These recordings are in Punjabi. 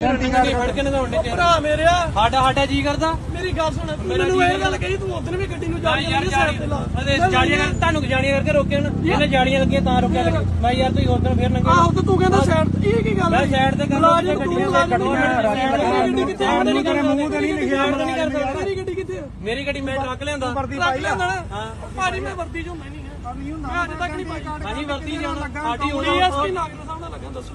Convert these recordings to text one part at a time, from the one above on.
ਤੇ ਭਰਾ ਮੇਰਿਆ। ਸਾਡਾ ਸਾਡਾ ਜੀ ਕਰਦਾ। ਮੇਰੀ ਗੱਲ ਸੁਣ ਤੂੰ ਮੈਨੂੰ ਜੀ ਇਹ ਗੱਲ ਕਹੀ ਤੂੰ ਉਦੋਂ ਵੀ ਗੱਡੀ ਨੂੰ ਜਾਣੀ ਯਾਰ ਸਾਈਡ ਤੇ ਲਾ। ਅਰੇ ਜਾਲੀਆਂ ਕਰ ਤੁਹਾਨੂੰ ਜਾਲੀਆਂ ਕਰਕੇ ਰੋਕਿਆ ਨਾ ਇਹਨੇ ਜਾਲੀਆਂ ਲੱਗੀਆਂ ਤਾਂ ਰੋਕਿਆ ਲੱਗੇ ਮੈਂ ਯਾਰ ਤੁਸੀਂ ਉਧਰ ਫੇਰ ਨੰਗੇ ਆਹੋ ਤੇ ਤੂੰ ਕਹਿੰਦਾ ਸਾਈਡ ਇਹ ਕੀ ਗੱਲ ਮੈਂ ਹੈ ਸਾਈਡ ਤੇ ਕਰ ਤੂੰ ਗੱਡੀਆਂ ਕੱਢੋ ਗੱਡੀ ਕਿੱਥੇ ਆ? ਨਹੀਂ ਕਰ ਮੂੰਹ ਤੇ ਨਹੀਂ ਲਿਖਿਆ ਨਹੀਂ ਕਰ ਸਕਦਾ ਮੇਰੀ ਗੱਡੀ ਕਿੱਥੇ? ਮੇਰੀ ਗੱਡੀ ਮੈਂ ਟਰੱਕ ਲਿਆਂਦਾ। ਰੱਖ ਲਿਆਂਦਾ ਨਾ? ਭਾਜੀ ਮੈਂ ਵਰਦੀ ਚ ਹੁੰਦਾ ਨਹੀਂ ਹੈ ਮੈਂ ਅੱਜ ਤੱਕ ਨਹੀਂ ਪਾਈ। ਹਾਂਜੀ ਵਰਤੀ ਜਾਣਾ ਸਾਡੀ ਹੁਣ ਡੀਐਸਪੀ ਨਾਗਰ ਸਾਹਿਬ ਨਾਲ ਲੱਗਾ ਦੱਸੋ।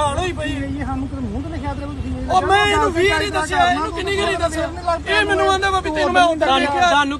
ਕਮਾਲ ਹੋਈ ਪਈ। ਇਹ ਸਾਨੂੰ ਤੇ ਮੂੰਹ ਤੇ ਲਿਖਿਆ ਤੇ ਤੁਸੀਂ ਉਹ ਮੈਂ ਇਹਨੂੰ ਵੀ ਨਹੀਂ ਦੱਸਿਆ ਇਹਨੂੰ ਕਿੰਨੀ ਗਰੀ ਦੱਸਿਆ? ਇਹ ਮੈਨੂੰ ਆਂਦਾ ਵਾ ਵੀ ਤੈਨੂੰ ਮੈਂ ਉੱਧਰ ਦੇਖਿਆ। ਤੁਹਾਨੂੰ